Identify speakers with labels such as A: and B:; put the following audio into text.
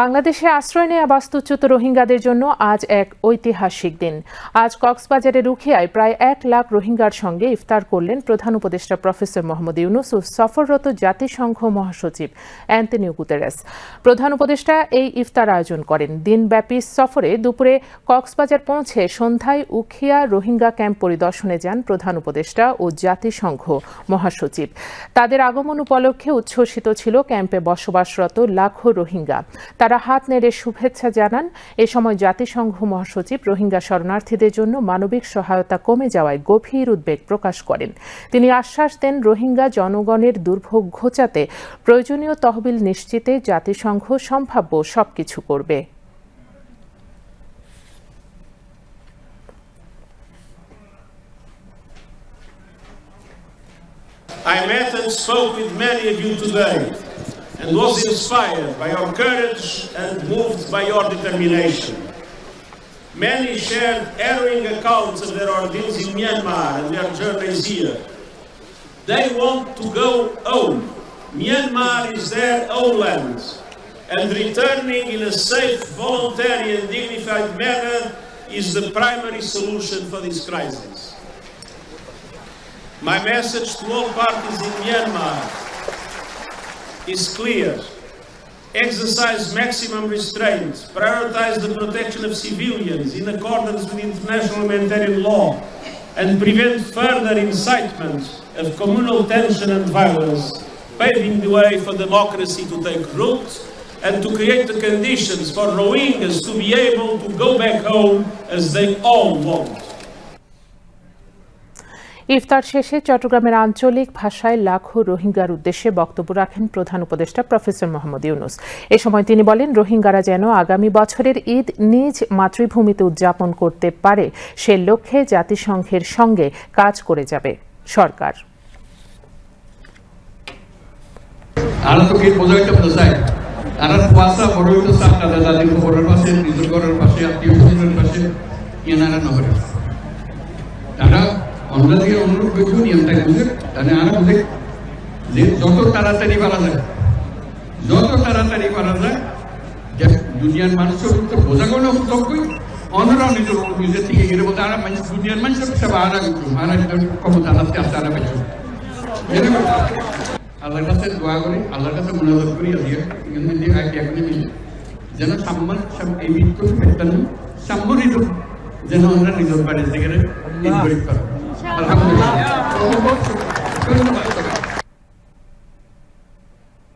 A: বাংলাদেশে আশ্রয় নেওয়া বাস্তুচ্যুত রোহিঙ্গাদের জন্য আজ এক ঐতিহাসিক দিন। আজ কক্সবাজারের রুখিয়ায় প্রায় এক লাখ রোহিঙ্গার সঙ্গে ইফতার করলেন প্রধান উপদেষ্টা প্রফেসর মোহাম্মদ ইউনুস ও সফররত জাতিসংঘ মহাসচিব অ্যান্টনিও গুতেরেস। প্রধান উপদেষ্টা এই ইফতার আয়োজন করেন। দিনব্যাপী সফরে দুপুরে কক্সবাজার পৌঁছে সন্ধ্যায় উখিয়া রোহিঙ্গা ক্যাম্প পরিদর্শনে যান প্রধান উপদেষ্টা ও জাতিসংঘ মহাসচিব। তাদের আগমন উপলক্ষে উচ্ছ্বসিত ছিল ক্যাম্পে বসবাসরত লাখো রোহিঙ্গা। তারা হাত নেড়ে শুভেচ্ছা জানান। এ সময় জাতিসংঘ মহাসচিব রোহিঙ্গা শরণার্থীদের জন্য মানবিক সহায়তা কমে যাওয়ায় গভীর উদ্বেগ প্রকাশ করেন। তিনি আশ্বাস দেন, রোহিঙ্গা জনগণের দুর্ভোগ ঘোচাতে প্রয়োজনীয় তহবিল নিশ্চিতে জাতিসংঘ সম্ভাব্য সবকিছু করবে।
B: I met and spoke with many of you today. And was inspired by your courage and moved by your determination. Many shared harrowing accounts of their ordeals in Myanmar and their journeys here. They want to go home. Myanmar is their homeland, and returning in a safe, voluntary, and dignified manner is the primary solution for this crisis. My message to all parties in Myanmar is clear. Exercise maximum restraint, prioritize the protection of civilians in accordance with international humanitarian law, and prevent further incitement of communal tension and violence, paving the way for democracy to take root and to create the conditions for Rohingyas to be able to go back home as they all want.
A: ইফতার শেষে চট্টগ্রামের আঞ্চলিক ভাষায় লাখো রোহিঙ্গার উদ্দেশ্যে বক্তব্য রাখেন প্রধান উপদেষ্টা প্রফেসর মোহাম্মদ ইউনুস। এ সময় তিনি বলেন, রোহিঙ্গারা যেন আগামী বছরের ঈদ নিজ মাতৃভূমিতে উদযাপন করতে পারে, সে লক্ষ্যে জাতিসংঘের সঙ্গে কাজ করে যাবে সরকার।
C: তারা অনুরোধ করছ নিয়মটা বুঝে তাহলে আরা বুঝে। যে যত তাড়াতাড়ি পারা যায়, যত তাড়াতাড়ি পারা যায় দুনিয়ার মানুষের তো বোঝাগোনো সুযোগ কই অন্যরাও নিজের নিজের থেকে গেলে বলতে আরা মানুষ দুনিয়ার মানুষের সব আরা আরা ক্ষমতা আনাতে আসতে আরা পেছো আল্লাহর কাছে দোয়া করি, আল্লাহর কাছে মনোযোগ করি আজকে কিন্তু এখনই মিলে। যেন সাম্মান এই পেতানো সাম্মরিত যেন আমরা নিজের বাড়ির 감사합니다.